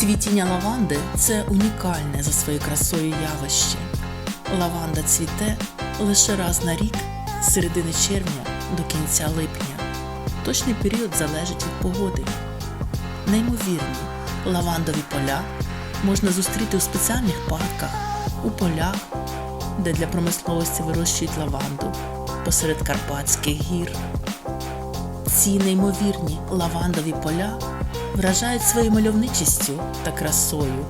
Цвітіння лаванди це унікальне за своєю красою явище. Лаванда цвіте лише раз на рік з середини червня до кінця липня. Точний період залежить від погоди. Неймовірні лавандові поля можна зустріти у спеціальних парках, у полях, де для промисловості вирощують лаванду посеред Карпатських гір. Ці неймовірні лавандові поля вражають своєю мальовничістю та красою.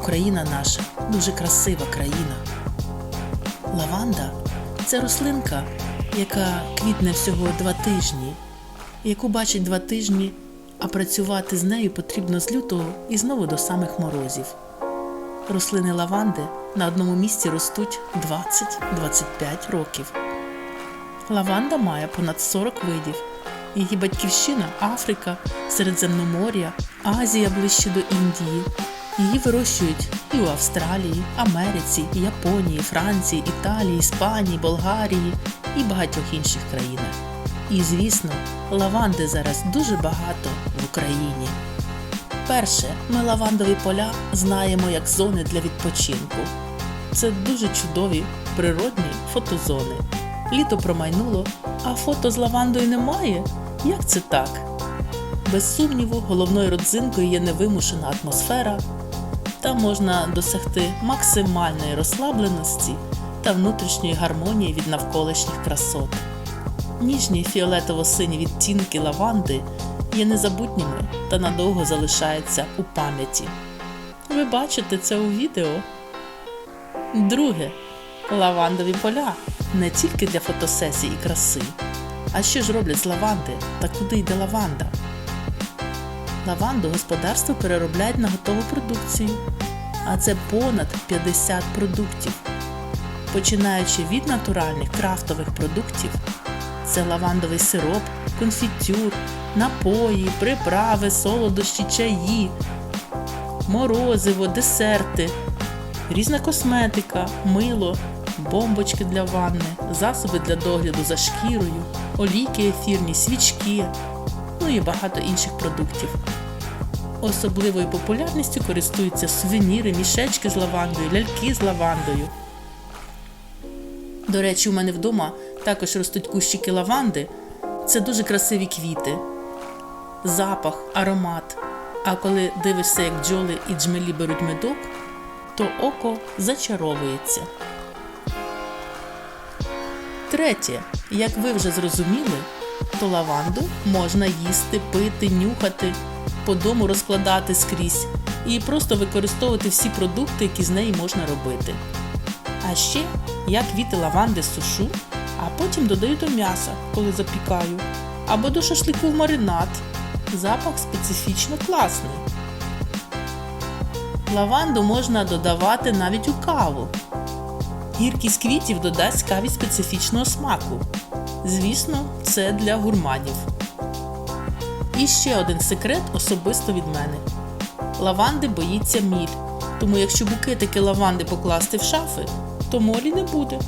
Україна наша дуже красива країна. Лаванда це рослинка, яка квітне всього два тижні, яку бачить два тижні, а працювати з нею потрібно з лютого і знову до самих морозів. Рослини лаванди на одному місці ростуть 20-25 років. Лаванда має понад 40 видів. Її батьківщина Африка, Середземномор'я, Азія ближче до Індії. Її вирощують і у Австралії, Америці, Японії, Франції, Італії, Іспанії, Болгарії і багатьох інших країнах. І, звісно, лаванди зараз дуже багато в Україні. Перше, ми лавандові поля знаємо як зони для відпочинку. Це дуже чудові природні фотозони. Літо промайнуло, а фото з лавандою немає. Як це так? Без сумніву, головною родзинкою є невимушена атмосфера. Там можна досягти максимальної розслабленості та внутрішньої гармонії від навколишніх красот. Ніжні фіолетово-сині відтінки лаванди є незабутніми та надовго залишаються у пам'яті. Ви бачите це у відео. Друге. Лавандові поля не тільки для фотосесій і краси. А що ж роблять з лаванди та куди йде лаванда? Лаванду господарство переробляють на готову продукцію, а це понад 50 продуктів. Починаючи від натуральних крафтових продуктів, це лавандовий сироп, конфітюр, напої, приправи, солодощі, чаї, морозиво, десерти, різна косметика, мило, бомбочки для ванни, засоби для догляду за шкірою, олійки ефірні, свічки, ну і багато інших продуктів. Особливою популярністю користуються сувеніри, мішечки з лавандою, ляльки з лавандою. До речі, у мене вдома також ростуть кущики лаванди. Це дуже красиві квіти, запах, аромат. А коли дивишся, як бджоли і джмелі беруть медок, то око зачаровується. Третє, як ви вже зрозуміли, то лаванду можна їсти, пити, нюхати, по дому розкладати скрізь і просто використовувати всі продукти, які з неї можна робити. А ще я квіти лаванди сушу, а потім додаю до м'яса, коли запікаю, або до шашлику в маринад. Запах специфічно класний. Лаванду можна додавати навіть у каву. Гіркість квітів додасть каві специфічного смаку. Звісно, це для гурманів. І ще один секрет особисто від мене. Лаванди боїться міль, тому якщо букетики лаванди покласти в шафи, то молі не буде.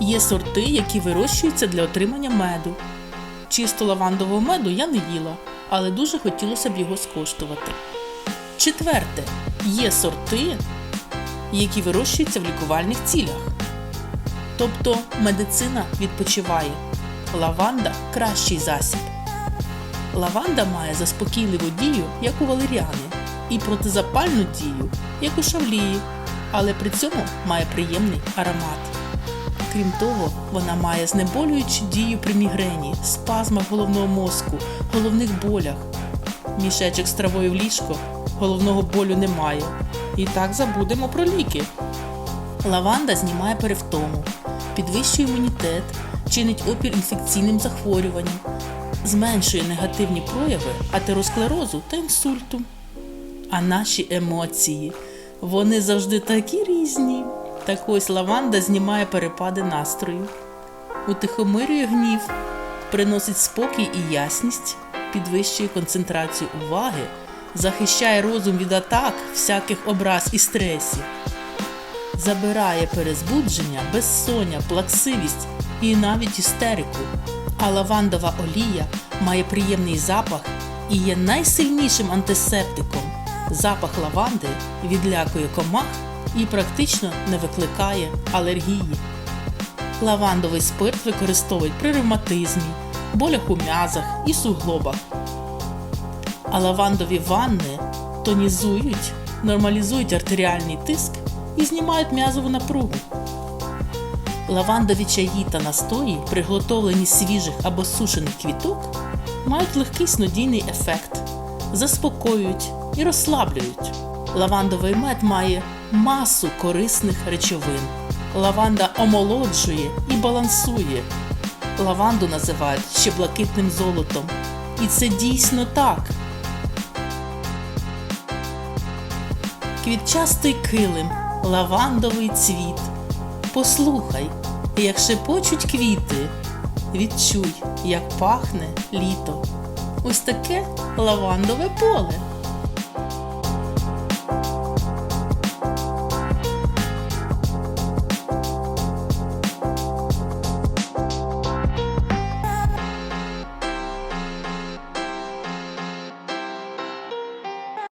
Є сорти, які вирощуються для отримання меду. Чисто лавандового меду я не їла, але дуже хотілося б його скоштувати. Четверте, є сорти, які вирощуються в лікувальних цілях. Тобто медицина відпочиває. Лаванда кращий засіб. Лаванда має заспокійливу дію, як у валеріани, і протизапальну дію, як у шавлії, але при цьому має приємний аромат. Крім того, вона має знеболюючу дію при мігрені, спазмах головного мозку, головних болях. Мішечок з травою в ліжко головного болю немає. І так забудемо про ліки. Лаванда знімає перевтому, підвищує імунітет, чинить опір інфекційним захворюванням, зменшує негативні прояви атеросклерозу та інсульту. А наші емоції, вони завжди такі різні. Так ось лаванда знімає перепади настрою, утихомирює гнів, приносить спокій і ясність, підвищує концентрацію уваги, захищає розум від атак, всяких образ і стресів, забирає перезбудження, безсоння, плаксивість і навіть істерику. А лавандова олія має приємний запах і є найсильнішим антисептиком. Запах лаванди відлякує комах і практично не викликає алергії. Лавандовий спирт використовують при ревматизмі, болях у м'язах і суглобах. А лавандові ванни тонізують, нормалізують артеріальний тиск і знімають м'язову напругу. Лавандові чаї та настої, приготовлені з свіжих або сушених квіток, мають легкий снодійний ефект, заспокоюють і розслаблюють. Лавандовий мед має масу корисних речовин. Лаванда омолоджує і балансує. Лаванду називають ще блакитним золотом. І це дійсно так. Квітчастий килим, лавандовий цвіт. Послухай, як шепочуть квіти, відчуй, як пахне літо. Ось таке лавандове поле.